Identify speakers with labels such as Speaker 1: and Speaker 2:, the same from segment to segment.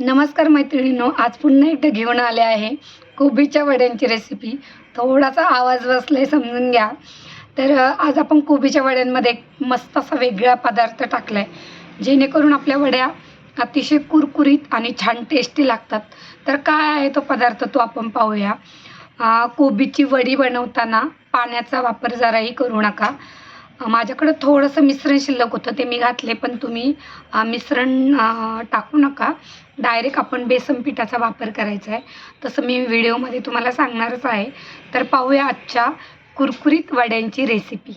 Speaker 1: नमस्कार मैत्रिणींनो आज पुन्हा एकदा घेऊन आले आहे कोबीच्या वड्यांची रेसिपी थोडासा आवाज बसलाय समजून घ्या. तर आज आपण कोबीच्या वड्यांमध्ये एक मस्त असा वेगळा पदार्थ टाकला आहे जेणेकरून आपल्या वड्या अतिशय कुरकुरीत आणि छान टेस्टी लागतात. तर काय आहे तो पदार्थ तो आपण पाहूया. कोबीची वडी बनवताना पाण्याचा वापर जराही करू नका. माझ्याकडं थोडंसं मिश्रण शिल्लक होतं ते मी घातले पण तुम्ही मिश्रण टाकू नका. डायरेक्ट आपण बेसन पिठाचा वापर करायचा आहे. तसं मी व्हिडिओमध्ये तुम्हाला सांगणारच आहे. तर पाहूया आजच्या कुरकुरीत वड्यांची रेसिपी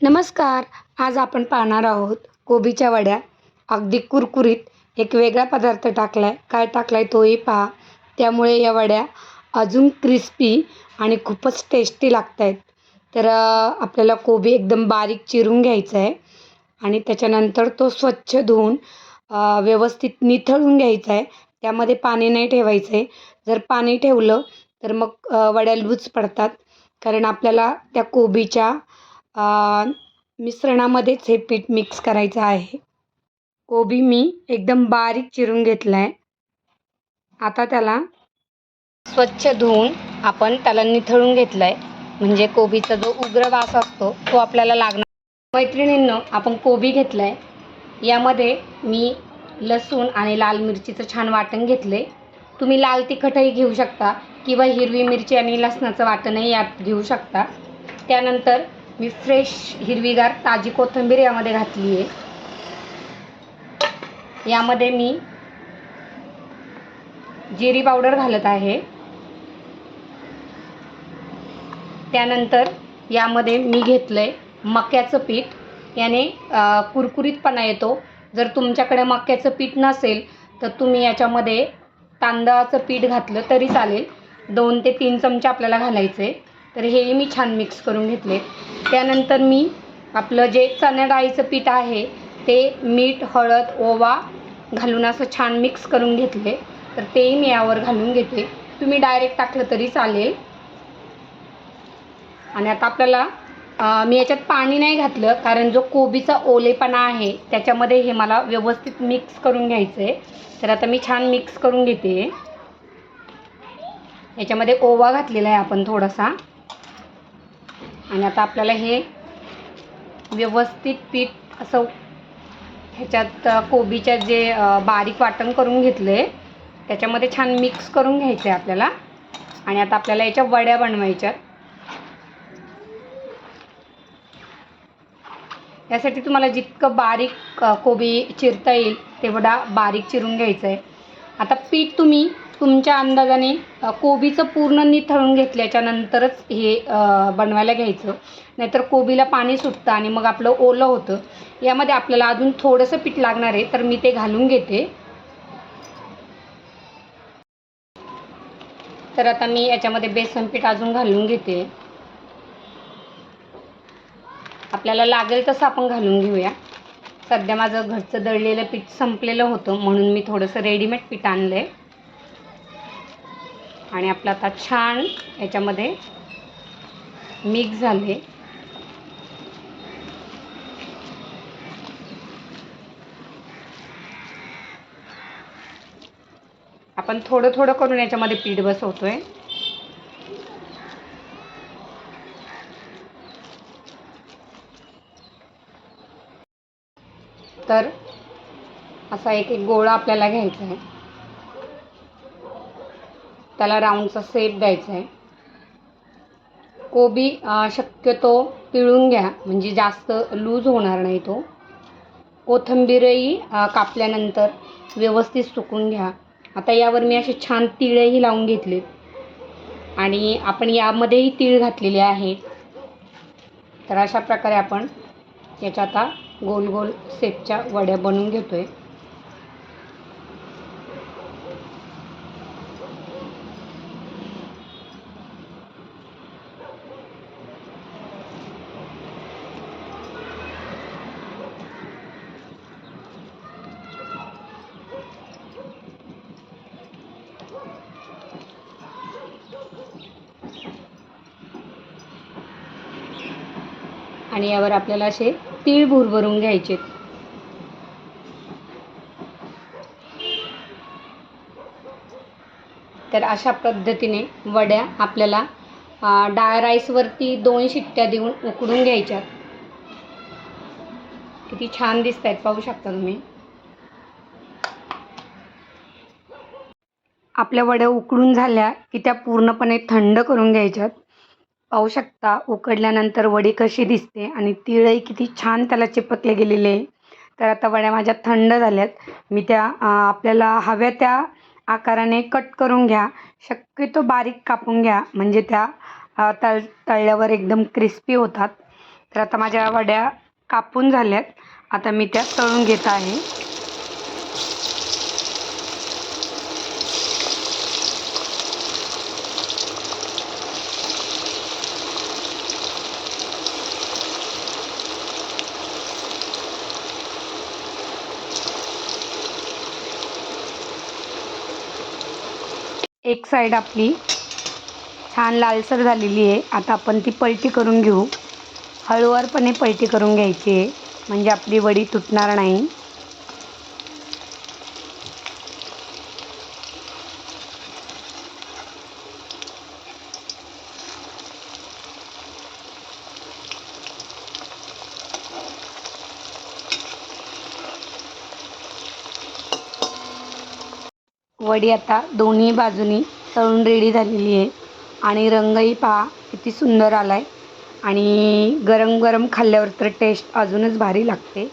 Speaker 1: नमस्कार आज आपण पाहणार आहोत कोबीच्या वड्या. अगदी कुरकुरीत एक वेगळा पदार्थ टाकला आहे काय टाकला आहे तोही पहा. त्यामुळे या वड्या अजून क्रिस्पी आणि खूपच टेस्टी लागत आहेत तर आपल्याला कोबी एकदम बारीक चिरून घ्यायचा आहे आणि त्याच्यानंतर तो स्वच्छ धुवून व्यवस्थित निथळून घ्यायचा आहे. त्यामध्ये पाणी नाही ठेवायचं आहे जर पाणी ठेवलं तर मग वड्या लूज पडतात. कारण आपल्याला त्या कोबीच्या मिश्रणामध्येच हे पीठ मिक्स करायचं आहे. कोबी मी एकदम बारीक चिरून घेतला आहे. आता त्याला स्वच्छ धुवून आपण त्याला निथळून घेतलं आहे. म्हणजे कोबीचा जो उग्र वास असतो तो आपल्याला लागणार. मैत्रिणींनं आपण कोबी घेतलं आहे यामध्ये मी लसूण आणि लाल मिरचीचं छान वाटण घेतले तुम्ही लाल तिखटही घेऊ शकता किंवा हिरवी मिरची आणि लसणाचं वाटणही यात घेऊ शकता. त्यानंतर मी फ्रेश हिरवीगार ताजी कोथिंबीर यामध्ये घातली आहे. यामध्ये मी जिरी पावडर घालत आहे. त्यानंतर यामध्ये मी घेतलं आहे मक्याचं पीठ. याने कुरकुरीतपणा येतो. जर तुमच्याकडे मक्याचं पीठ नसेल तर तुम्ही याच्यामध्ये तांदळाचं पीठ घातलं तरी चालेल. दोन ते तीन चमचे आपल्याला घालायचे तर हेही मी छान मिक्स करून घेतले त्यानंतर मी आपलं जे चण्या डाळीचं पीठ आहे ते मीठ हळद ओवा घालून असं छान मिक्स करून घेतले तर तेही मी यावर घालून घेते तुम्ही डायरेक्ट टाकलं तरी चालेल. आणि आता आपल्याला मी याच्यात पाणी नाही घातलं कारण जो कोबीचा ओलेपणा आहे त्याच्यामध्ये हे मला व्यवस्थित मिक्स करून घ्यायचं आहे तर आता मी छान मिक्स करून घेते. याच्यामध्ये ओवा घातलेला आहे आपण थोडासा. आणि आता आपल्याला हे व्यवस्थित पीठ असं ह्याच्यात कोबीच्या जे बारीक वाटण करून घेतलं आहे त्याच्यामध्ये छान मिक्स करून घ्यायचं आहे आपल्याला. आणि आता आपल्याला याच्या वड्या बनवायच्यात. यासाठी तुम्हाला जितकं बारीक कोबी चिरता येईल तेवढा बारीक चिरून घ्यायचं आहे आता पीठ तुम्ही तुमच्या अंदाजाने कोबीचं पूर्ण निथळून घेतल्याच्यानंतरच हे बनवायला घ्यायचं. नाहीतर कोबीला पाणी सुटतं आणि मग आपलं ओलं होतं. यामध्ये आपल्याला अजून थोडंसं पीठ लागणार आहे तर मी ते घालून घेते. तर आता मी याच्यामध्ये बेसन पीठ अजून घालून घेते. आपल्याला लागेल तसं आपण घालून घेऊया. सध्या माझं घरचं दळलेलं पीठ संपलेलं होतं म्हणून मी थोडंसं रेडीमेड पीठ आणलं आहे आणि आपलं आता छान याच्यामध्ये मिक्स झाले आपण थोडं थोडं करून याच्यामध्ये पीठ बसवतो आहे तर असा एक एक गोळा आपल्याला घ्यायचा आहे. त्याला राऊंडचा सेप द्यायचा आहे. कोबी शक्यतो पिळून घ्या म्हणजे जास्त लूज होणार नाही तो. कोथिंबीरही कापल्यानंतर व्यवस्थित सुकून घ्या. आता यावर मी असे छान तिळही लावून घेतले. आणि आपण यामध्येही तीळ घातलेले आहेत तर अशा प्रकारे आपण याच्या आता गोल गोल शेपच्या वड्या बनवून घेतोय. आणि यावर आपल्याला असे तीळ भुरभरून घ्यायचे. तर अशा पद्धतीने वड्या आपल्याला डाळ राईसवरती दोन शिट्ट्या देऊन उकडून घ्यायच्यात किती छान दिसत आहेत पाहू शकता तुम्ही. आपल्या वड्या उकडून झाल्या की त्या पूर्णपणे थंड करून घ्यायच्यात. पाहू शकता उकडल्यानंतर वडी कशी दिसते आणि तिळही किती छान त्याला चिपकले गेलेले आहे. तर आता वड्या माझ्या थंड झाल्यात. मी त्या आपल्याला हव्या त्या आकाराने कट करून घ्या. शक्यतो बारीक कापून घ्या. म्हणजे त्या तळ तळल्यावर एकदम क्रिस्पी होतात. तर आता माझ्या वड्या कापून झाल्यात. आता मी त्या तळून घेत आहे. एक साईड आपली छान लालसर झालेली आहे. आता आपण ती पलटी करून घेऊ. हळूवारपणे पलटी करून घ्यायची आहे. म्हणजे आपली वडी तुटणार नाही. वडी आता दोन्ही बाजूनी तळून रेडी झालेली आहे. आणि रंगही पहा किती सुंदर आला आहे आणि गरम गरम खाल्ल्यावर तर टेस्ट अजूनच भारी लागते.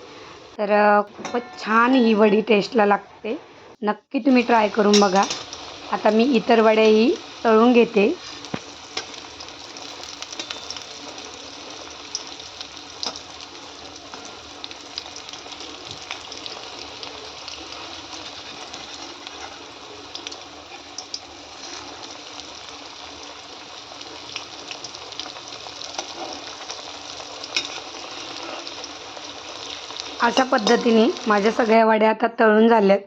Speaker 1: तर खूपच छान ही वडी टेस्टला लागते. नक्की तुम्ही ट्राय करून बघा. आता मी इतर वड्याही तळून घेते. अशा पद्धतीने माझ्या सगळ्या वड्या आता तळून झाल्यात.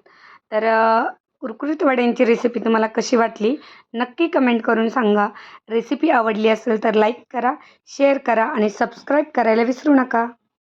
Speaker 1: तर कुरकुरीत वड्यांची रेसिपी तुम्हाला कशी वाटली? नक्की कमेंट करून सांगा. रेसिपी आवडली असेल तर लाईक करा शेअर करा आणि सबस्क्राईब करायला विसरू नका.